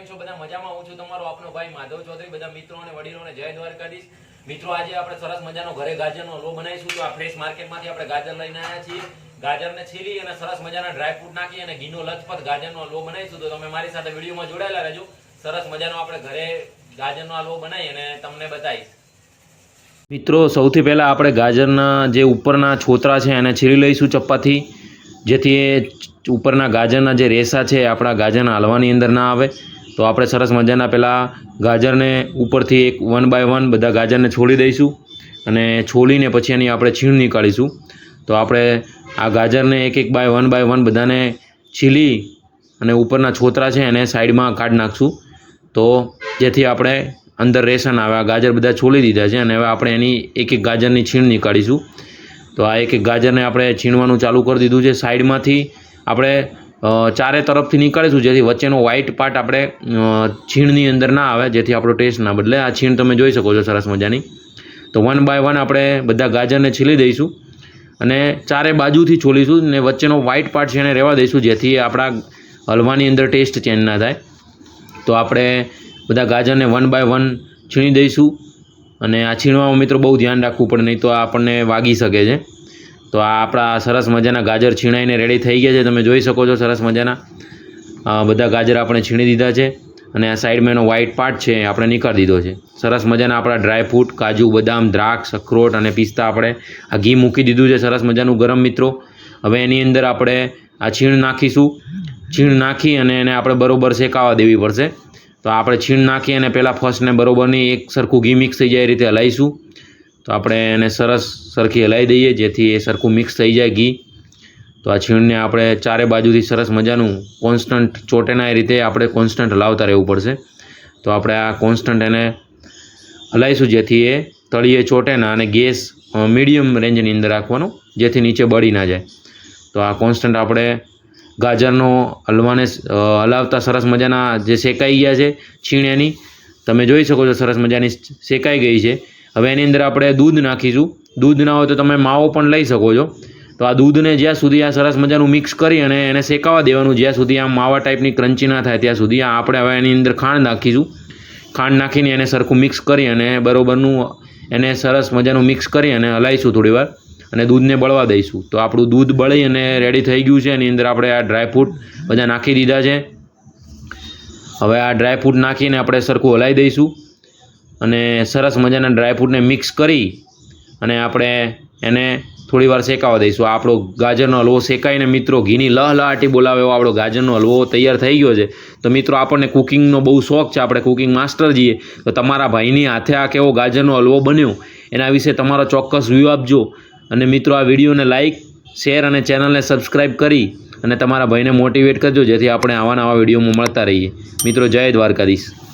કેમ છો, બધા મજામાં હું છું. તમારો આપનો ભાઈ માધવ ચૌધરી, બધા મિત્રો અને વડીલોને જય દ્વારકાધીશ. મિત્રો, આજે આપણે સરસ મજાનો ઘરે ગાજરનો લો બનાવીશું. તો આ ફ્રેશ માર્કેટમાંથી આપણે ગાજર લઈને આવ્યા છીએ. ગાજરને છીલી અને સરસ મજાના ડ્રાયફ્રૂટ નાખી અને ઘીનો લથપથ ગાજરનો લો બનાવીશું. તો તમે મારી સાથે વિડીયોમાં જોડાયેલા રહેજો. સરસ મજાનો આપણે ઘરે ગાજરનો આ લો બનાવી અને તમને બતાવીશ. મિત્રો, સૌથી પહેલાં આપણે ગાજરના જે ઉપરના છોતરા છે, એને છીલી લઈશું ચપ્પાથી. જેથી એ ઉપરના ગાજરના જે રેસા છે આપણા ગાજરના હલવાની અંદર ના આવે. તો આપણે સરસ મજાના પહેલાં ગાજરને ઉપરથી એક વન બાય વન બધા ગાજરને છોડી દઈશું અને છોલીને પછી એની આપણે છીણ નીકાળીશું. તો આપણે આ ગાજરને એક એક બાય વન બાય વન બધાને છીલી અને ઉપરના છોતરા છે એને સાઈડમાં કાઢી નાખશું. તો જેથી આપણે અંદર રેસન આવે. આ ગાજર બધા છોલી દીધા છે અને હવે આપણે એની એક એક ગાજરની છીણ નીકાળીશું. તો આ એક એક ગાજરને આપણે છીણવાનું ચાલુ કરી દીધું છે. સાઈડમાંથી આપણે ચારે તરફથી નીકાળીશું, જેથી વચ્ચેનો વ્હાઇટ પાર્ટ આપણે છીણની અંદર ના આવે, જેથી આપણો ટેસ્ટ ના બદલે. આ છીણ તમે જોઈ શકો છો, સરસ મજાની. તો વન બાય વન આપણે બધા ગાજરને છીલી દઈશું અને ચારે બાજુથી છોલીશું ને વચ્ચેનો વ્હાઇટ પાર્ટ છે એને રહેવા દઈશું, જેથી આપણા હલવાની અંદર ટેસ્ટ ચેન્જ ના થાય. તો આપણે બધા ગાજરને વન બાય વન છીણી દઈશું અને આ છીણવામાં મિત્રો બહુ ધ્યાન રાખવું પડે, નહીં તો આપણને વાગી શકે છે. તો આ આપણા સરસ મજાના ગાજર છીણાઈને રેડી થઈ ગયા છે. તમે જોઈ શકો છો સરસ મજાના. બધા ગાજર આપણે છીણી દીધા છે અને આ સાઈડમાં એનો વ્હાઇટ પાર્ટ છે એ આપણે નીકાળી દીધો છે. સરસ મજાના આપણા ડ્રાય ફ્રૂટ કાજુ, બદામ, દ્રાક્ષ, અખરોટ અને પિસ્તા આપણે આ ઘી મૂકી દીધું છે સરસ મજાનું ગરમ મિત્રો. હવે એની અંદર આપણે આ છીણ નાખીશું. છીણ નાખી અને એને આપણે બરોબર શેકાવા દેવી પડશે. તો આપણે છીણ નાખી અને પહેલાં ફર્સ્ટને બરોબરની એક સરખું ઘી મિક્સ થઈ જાય એ રીતે હલાવીશું તો આપણે એને સરસ સરખી હલાવી દઈએ, જેથી એ સરખું મિક્સ થઈ જાય ઘી. તો આ છીણને આપણે ચારે બાજુથી સરસ મજાનું કોન્સ્ટન્ટ ચોટેના એ રીતે આપણે કોન્સ્ટન્ટ હલાવતા રહેવું પડશે. તો આપણે આ કોન્સ્ટન્ટ એને હલાવીશું જેથી એ તળિયે ચોટેના અને ગેસ મીડિયમ રેન્જની અંદર રાખવાનો, જેથી નીચે બળી ના જાય. તો આ કોન્સ્ટન્ટ આપણે ગાજરનો હલવાને હલાવતા સરસ મજાના જે શેકાઈ ગયા છે છીણ એની, તમે જોઈ શકો છો સરસ મજાની શેકાઈ ગઈ છે. હવે એની અંદર આપણે દૂધ નાખીશું. દૂધ ના હોય તો તમે માવો પણ લઈ શકો છો. તો આ દૂધને જ્યાં સુધી આ સરસ મજાનું મિક્સ કરી અને એને શેકાવા દેવાનું, જ્યાં સુધી આ માવા ટાઈપની ક્રંચી ના થાય, ત્યાં સુધી આપણે હવે એની અંદર ખાંડ નાખીશું. ખાંડ નાખીને એને સરખું મિક્સ કરી અને બરોબરનું એને સરસ મજાનું મિક્સ કરી અને હલાવીશું થોડી વાર અને દૂધને બળવા દઈશું. તો આપણું દૂધ બળી અને રેડી થઈ ગયું છે. એની અંદર આપણે આ ડ્રાયફ્રૂટ બધા નાખી દીધા છે. હવે આ ડ્રાયફ્રૂટ નાખીને આપણે સરખું હલાવી દઈશું. અને સરસ મજાના ડ્રાયફ્રૂટને મિક્સ કરી અને આપણે એને થોડી વાર શેકાવા દઈશું. આપણો ગાજરનો હલવો શેકાઈને મિત્રો ઘીની લહલહાટી બોલાવે એવો આપણો ગાજરનો હલવો તૈયાર થઈ ગયો છે. તો મિત્રો આપણને કુકિંગનો બહુ શોખ છે. આપણે કુકિંગ માસ્ટર જઈએ તો તમારા ભાઈની હાથે આ કેવો ગાજરનો હલવો બન્યો એના વિશે તમારો ચોક્કસ વ્યૂ આપજો. અને મિત્રો આ વિડીયોને લાઇક શેર અને ચેનલને સબસ્ક્રાઈબ કરી અને તમારા ભાઈને મોટિવેટ કરજો જેથી આપણે આવા નવા વિડીયોમાં મળતા રહીએ. મિત્રો જય દ્વારકાધીશ.